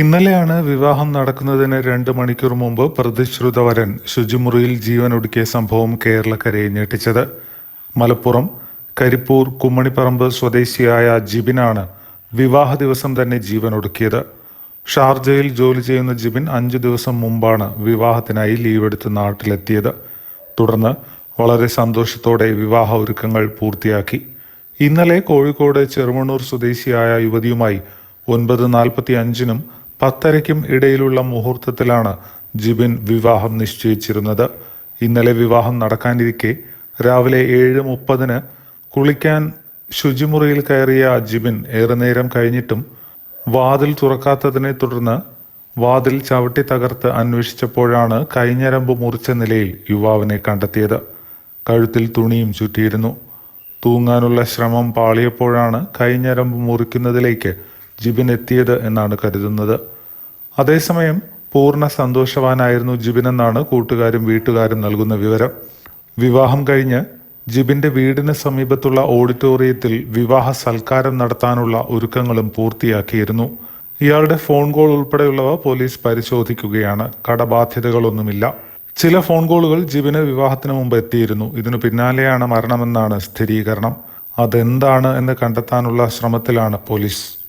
ഇന്നലെയാണ് വിവാഹം നടക്കുന്നതിന് രണ്ട് മണിക്കൂർ മുമ്പ് പ്രതിശ്രുത വരൻ ശുചിമുറിയിൽ ജീവനൊടുക്കിയ സംഭവം കേരളക്കരയെ ഞെട്ടിച്ചത്. മലപ്പുറം കരിപ്പൂർ കുമ്മണിപ്പറമ്പ് സ്വദേശിയായ ജിബിനാണ് വിവാഹ ദിവസം തന്നെ ജീവനൊടുക്കിയത്. ഷാർജയിൽ ജോലി ചെയ്യുന്ന ജിബിൻ അഞ്ചു ദിവസം മുമ്പാണ് വിവാഹത്തിനായി ലീവ് എടുത്ത് നാട്ടിലെത്തിയത്. തുടർന്ന് വളരെ സന്തോഷത്തോടെ വിവാഹ ഒരുക്കങ്ങൾ പൂർത്തിയാക്കി. ഇന്നലെ കോഴിക്കോട് ചെറുവണ്ണൂർ സ്വദേശിയായ യുവതിയുമായി ഒൻപത് നാൽപ്പത്തി അഞ്ചിനും പത്തരയ്ക്കും ഇടയിലുള്ള മുഹൂർത്തത്തിലാണ് ജിബിൻ വിവാഹം നിശ്ചയിച്ചിരുന്നത്. ഇന്നലെ വിവാഹം നടക്കാനിരിക്കെ രാവിലെ ഏഴ് മുപ്പതിന് കുളിക്കാൻ ശുചിമുറിയിൽ കയറിയ ജിബിൻ ഏറെ നേരം കഴിഞ്ഞിട്ടും വാതിൽ തുറക്കാത്തതിനെ തുടർന്ന് വാതിൽ ചവിട്ടി തകർത്ത് അന്വേഷിച്ചപ്പോഴാണ് കൈഞ്ഞരമ്പ് മുറിച്ച നിലയിൽ യുവാവിനെ കണ്ടെത്തിയത്. കഴുത്തിൽ തുണിയും ചുറ്റിയിരുന്നു. തൂങ്ങാനുള്ള ശ്രമം പാളിയപ്പോഴാണ് കൈഞ്ഞരമ്പ് മുറിക്കുന്നതിലേക്ക് ജിബിൻ എത്തിയത് എന്നാണ് കരുതുന്നത്. അതേസമയം പൂർണ സന്തോഷവാനായിരുന്നു ജിബിൻ എന്നാണ് കൂട്ടുകാരും വീട്ടുകാരും നൽകുന്ന വിവരം. വിവാഹം കഴിഞ്ഞ് ജിബിന്റെ വീടിന് സമീപത്തുള്ള ഓഡിറ്റോറിയത്തിൽ വിവാഹ സൽക്കാരം നടത്താനുള്ള ഒരുക്കങ്ങളും പൂർത്തിയാക്കിയിരുന്നു. ഇയാളുടെ ഫോൺ കോൾ ഉൾപ്പെടെയുള്ളവ പോലീസ് പരിശോധിക്കുകയാണ്. കടബാധ്യതകളൊന്നുമില്ല. ചില ഫോൺ കോളുകൾ ജിബിന് വിവാഹത്തിന് മുമ്പ് എത്തിയിരുന്നു. ഇതിനു പിന്നാലെയാണ് മരണമെന്നാണ് സ്ഥിരീകരണം. അതെന്താണ് എന്ന് കണ്ടെത്താനുള്ള ശ്രമത്തിലാണ് പോലീസ്.